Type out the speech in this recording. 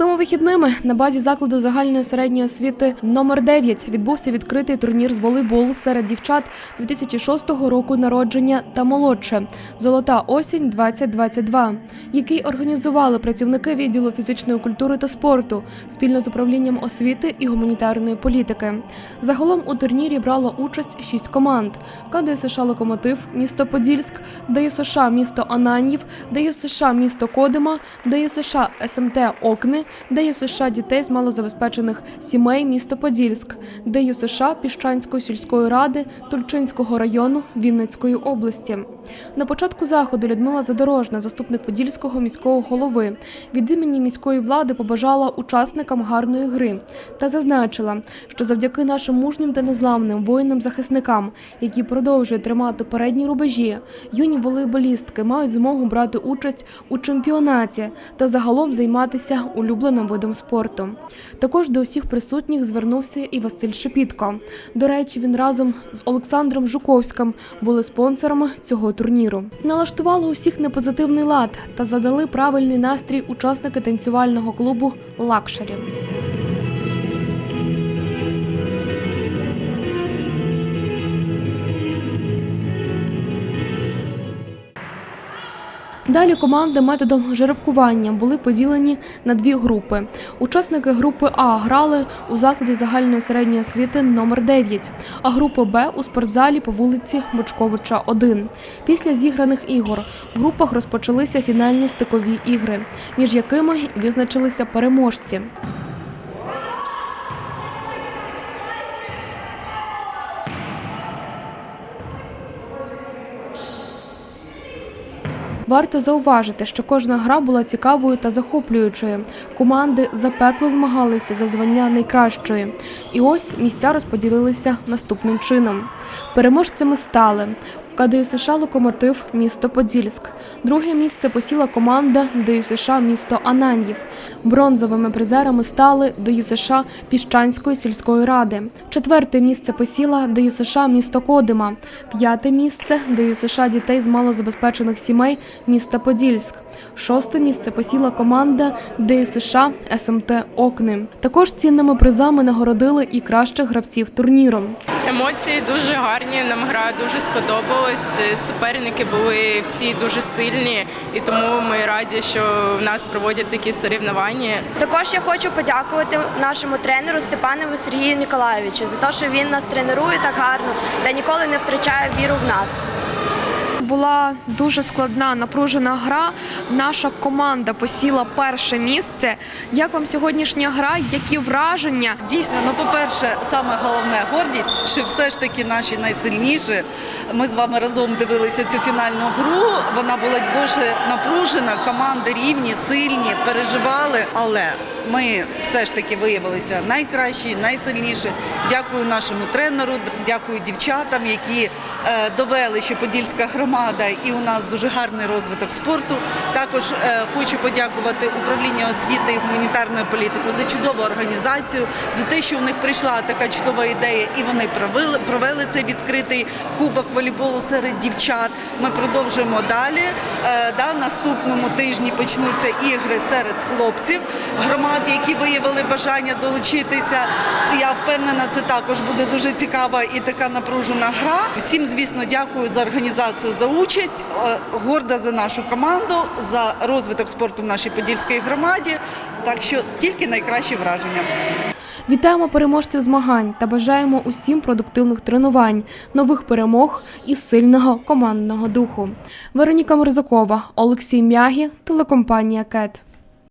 Цими вихідними на базі закладу загальної середньої освіти номер 9 відбувся відкритий турнір з волейболу серед дівчат 2006 року народження та молодше Золота осінь 2022 який організували працівники відділу фізичної культури та спорту спільно з управлінням освіти і гуманітарної політики. Загалом у турнірі брало участь шість команд: КДСШ Локомотив, місто Подільськ, ДЮСШ місто Ананів, ДЮСШ місто Кодима, ДЮСШ СМТ Окни, ДЮСШ дітей з малозабезпечених сімей місто Подільськ, де США Піщанської сільської ради Тульчинського району Вінницької області. На початку заходу Людмила Задорожна, заступник Подільського міського голови, від імені міської влади побажала учасникам гарної гри та зазначила, що завдяки нашим мужнім та незламним воїнам-захисникам, які продовжують тримати передні рубежі, юні волейболістки мають змогу брати участь у чемпіонаті та загалом займатися улюбленим видом спорту. Також до усіх присутніх звернувся і Василь Шепітко. До речі, він разом з Олександром Жуковським були спонсорами цього турніру. Налаштували усіх на позитивний лад та задали правильний настрій учасники танцювального клубу Лакшері. Далі команди методом жеребкування були поділені на дві групи. Учасники групи А грали у закладі загальної середньої освіти номер 9, а група Б у спортзалі по вулиці Бочковича 1. Після зіграних ігор в групах розпочалися фінальні стикові ігри, між якими визначилися переможці. Варто зауважити, що кожна гра була цікавою та захоплюючою. Команди запекло змагалися за звання найкращої. І ось місця розподілилися наступним чином. Переможцями стали КДЮСШ Локомотив місто Подільськ. Друге місце посіла команда ДЮСШ місто Ананьїв. Бронзовими призерами стали ДЮСШ Піщанської сільської ради. Четверте місце посіла ДЮСШ місто Кодима. П'яте місце ДЮСШ дітей з малозабезпечених сімей міста Подільськ. Шосте місце посіла команда ДЮСШ СМТ Окни. Також цінними призами нагородили і кращих гравців турніру. Емоції дуже гарні. Нам гра дуже сподобалась. Суперники були всі дуже сильні, і тому ми раді, що в нас проводять такі соревнування. Також я хочу подякувати нашому тренеру Степанову Сергію Ніколаєвичу за те, що він нас тренує так гарно та ніколи не втрачає віру в нас. Була дуже складна напружена гра. Наша команда посіла перше місце. Як вам сьогоднішня гра? Які враження? Дійсно, ну по-перше, саме головне гордість, що все ж таки наші найсильніші. Ми з вами разом дивилися цю фінальну гру. Вона була дуже напружена. Команди рівні, сильні, переживали, але ми все ж таки виявилися найкращі, найсильніші. Дякую нашому тренеру, дякую дівчатам, які е, довели, що Подільська громада і у нас дуже гарний розвиток спорту. Також е, хочу подякувати управлінню освіти і гуманітарної політики за чудову організацію, за те, що у них прийшла така чудова ідея, і вони провели, провели цей відкритий кубок волейболу серед дівчат. Ми продовжуємо далі. Е, да, наступному тижні почнуться ігри серед хлопців громад, які виявили бажання долучитися. Я впевнена, це також буде дуже цікава і така напружена гра. Всім, звісно, дякую за організацію, за участь. Е, Горда за нашу команду, за розвиток спорту в нашій подільській громаді. Так що тільки найкращі враження. Вітаємо переможців змагань та бажаємо усім продуктивних тренувань, нових перемог і сильного командного духу. Вероніка Мерзакова, Олексій Мягі, телекомпанія КЕТ.